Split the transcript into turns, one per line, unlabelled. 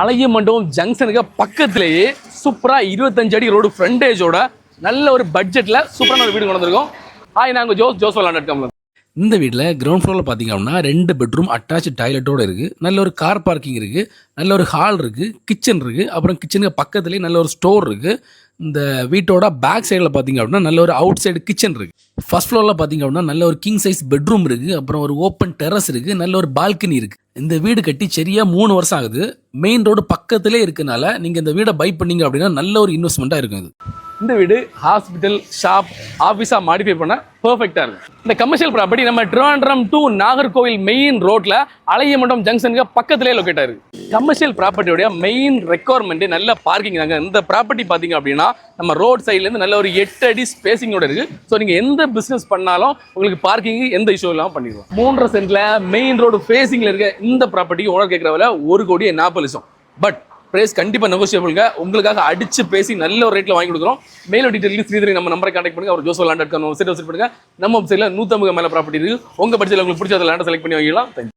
அழகிய மண்டபம் ஜங்ஷனுக்கு பக்கத்துலேயே சூப்பராக இருபத்தஞ்சு அடி ரோடு ஃப்ரண்டேஜோட நல்ல ஒரு பட்ஜெட்டில் சூப்பரான ஒரு வீடு கொண்டு வந்திருக்கோம். ஹாய் நாங்கள் ஜோஸ் ஜோஸ் விளாண்டுருக்கோம்
இந்த வீட்டில் கிரவுண்ட் ஃப்ளோரில் பார்த்தீங்க அப்படின்னா ரெண்டு பெட்ரூம் அட்டாச் டாய்லெட்டோட இருக்குது நல்ல ஒரு கார் பார்க்கிங் இருக்குது நல்ல ஒரு ஹால் இருக்குது கிச்சன் இருக்குது அப்புறம் கிச்சனுக்கு பக்கத்துலேயே நல்ல ஒரு ஸ்டோர் இருக்குது இந்த வீட்டோட பேக் சைடில் பார்த்தீங்க அப்படின்னா நல்ல ஒரு அவுட் சைடு கிச்சன் இருக்குது ஃபஸ்ட் ஃப்ளோரில் பார்த்தீங்க அப்படின்னா நல்ல ஒரு கிங் சைஸ் பெட்ரூம் இருக்குது அப்புறம் ஒரு ஓப்பன் டெரஸ் இருக்குது நல்ல ஒரு பால்கனி இருக்குது இந்த வீடு கட்டி சரியாக மூணு வருஷம் ஆகுது. மெயின் ரோடு பக்கத்திலே இருக்கனால நீங்கள் இந்த வீடை பை பண்ணீங்க அப்படின்னா நல்ல ஒரு இன்வெஸ்ட்மெண்ட்டாக இருக்கும் இது.
இந்த வீடு ஹாஸ்பிட்டல் ஷாப் ஆஃபீஸாக மாடிஃபை பண்ண பர்ஃபெக்டாக இருக்கும். இந்த கமர்ஷியல் ப்ராப்பர்ட்டி நம்ம ட்ரிவாண்ட்ரம் டு நாகர்கோவில் மெயின் ரோட்டில் அலையமண்டம் ஜங்ஷனுக்கு பக்கத்திலே லொக்கேட் ஆயிருக்கு. கமர்ஷியல் ப்ராப்பர்ட்டியோடைய மெயின் ரெக்குவயர்மெண்ட்டு நல்ல பார்க்கிங் தாங்க. இந்த ப்ராப்பர்ட்டி பார்த்தீங்க அப்படின்னா நம்ம ரோட் சைட்லேருந்து நல்ல ஒரு எட்டு அடி ஸ்பேசிங்கோட இருக்குது ஸோ நீங்கள் எந்த பிஸ்னஸ் பண்ணாலும் உங்களுக்கு பார்க்கிங் எந்த இஷ்யூ இல்லாமல் பண்ணிடுவோம் மூன்றரை சென்டில் மெயின் ரோடு ஃபேஸிங்கில் இருக்க இந்த ப்ராப்பர்ட்டிக்கு ஓனர் கேட்குற விலை ஒரு கோடி நாற்பது லட்சம். பட் பிரைஸ் கண்டிப்பாக நெகோசியபிள்ங்க உங்களுக்காக அடிச்சு பேசி நல்ல ஒரு ரேட்டில் வாங்கி கொடுக்குறோம். மேலும் டீட்டெயில் ஸ்ரீதரி நம்ம நம்பரை கான்டாக்ட் பண்ணுங்க. அவர் ஜோசோ லேண்ட் வெப்சைட் விசிட் பண்ணுங்க. நம்ம வெப்சைட்டில் நூற்றம்பது மேலே ப்ராப்பர்ட்டி இருக்குது உங்கள் பட்ஜெட்டில் உங்களுக்கு பிடிச்ச லேண்டை செலக்ட் பண்ணி வாங்கிக்கலாம் தேங்க்யூ